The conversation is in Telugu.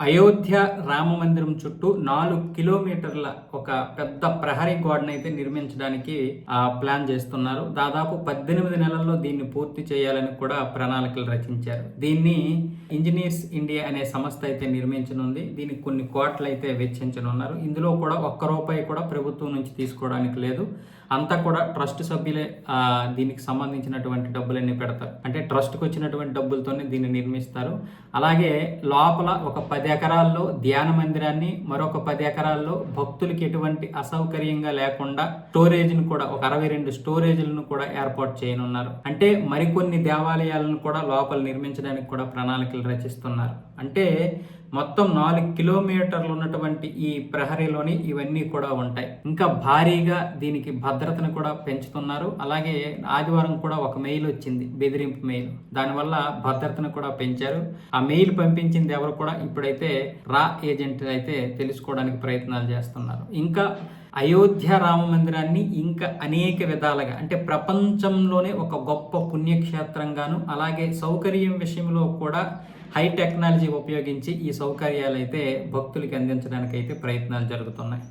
అయోధ్య రామ మందిరం చుట్టూ నాలుగు కిలోమీటర్ల ఒక పెద్ద ప్రహరీ గోడను అయితే నిర్మించడానికి ప్లాన్ చేస్తున్నారు. దాదాపు పద్దెనిమిది నెలల్లో దీన్ని పూర్తి చేయాలని కూడా ప్రణాళికలు రచించారు. దీన్ని ఇంజనీర్స్ ఇండియా అనే సంస్థ అయితే నిర్మించనుంది. దీనికి కొన్ని కోట్లు అయితే వెచ్చించనున్నారు. ఇందులో కూడా ఒక్క రూపాయి కూడా ప్రభుత్వం నుంచి తీసుకోవడానికి లేదు. అంతా కూడా ట్రస్ట్ సభ్యులే దీనికి సంబంధించినటువంటి డబ్బులన్నీ పెడతారు. అంటే ట్రస్ట్కి వచ్చినటువంటి డబ్బులతోనే దీన్ని నిర్మిస్తారు. అలాగే లోపల ఒక పది పది ఎకరాల్లో ధ్యాన మందిరాన్ని మరొక పది ఎకరాల్లో భక్తులకి ఎటువంటి అసౌకర్యంగా లేకుండా స్టోరేజ్ని కూడా ఒక అరవై రెండు స్టోరేజ్లను కూడా ఏర్పాటు చేయనున్నారు. అంటే మరికొన్ని దేవాలయాలను కూడా లోపల నిర్మించడానికి కూడా ప్రణాళికలు రచిస్తున్నారు. అంటే మొత్తం నాలుగు కిలోమీటర్లు ఉన్నటువంటి ఈ ప్రహరీలోని ఇవన్నీ కూడా ఉంటాయి. ఇంకా భారీగా దీనికి భద్రతను కూడా పెంచుతున్నారు. అలాగే ఆదివారం కూడా ఒక మెయిల్ వచ్చింది బెదిరింపు మెయిల్. దానివల్ల భద్రతను కూడా పెంచారు. ఆ మెయిల్ పంపించింది ఎవరు కూడా ఇప్పుడైతే రా ఏజెంట్ అయితే తెలుసుకోవడానికి ప్రయత్నాలు చేస్తున్నారు. ఇంకా అయోధ్య రామ మందిరాన్ని ఇంకా అనేక విధాలుగా అంటే ప్రపంచంలోనే ఒక గొప్ప పుణ్యక్షేత్రంగాను అలాగే సౌకర్యం విషయంలో కూడా హై టెక్నాలజీ ఉపయోగించి ఈ సౌకర్యాలు అయితే భక్తులకి అందించడానికి అయితే ప్రయత్నాలు జరుగుతున్నాయి.